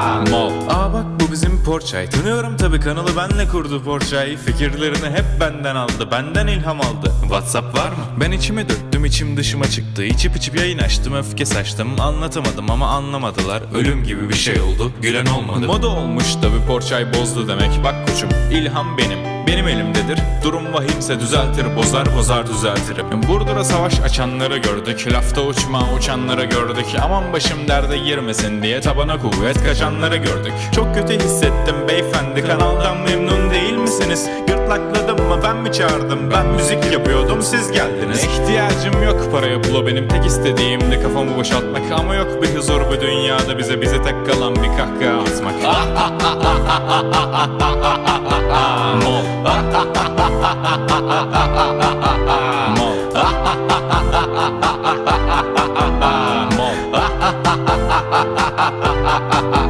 Mal. Aa bak bu bizim Porçay. Tanıyorum tabi kanalı benle kurdu Porçay. Fikirlerini hep benden aldı. Benden ilham aldı. Whatsapp var mı? Ben içime döktüm içim dışıma çıktı. İçip içip yayın açtım öfke saçtım. Anlatamadım ama anlamadılar. Ölüm gibi bir şey oldu. Gülen olmadı. Moda olmuş tabi Porçay bozdu demek. Bak koçum ilham benim. Benim elimdedir. Durum vahimse düzeltir, bozar bozar düzeltirim. Burdur'a savaş açanları gördük. Lafta uçma uçanları gördük. Aman başım derde girmesin diye tabana kuvvet kaçanları gördük. Çok kötü hissettim beyefendi. Kanaldan memnun değil misiniz? salakladım mı? Ben mi çağırdım? Ben müzik yapıyordum siz geldiniz. İhtiyacım yok paraya pula benim tek istediğim de kafamı boşaltmak. Ama yok bir huzur bu dünyada bize bize tek kalan bir kahkaha atmak.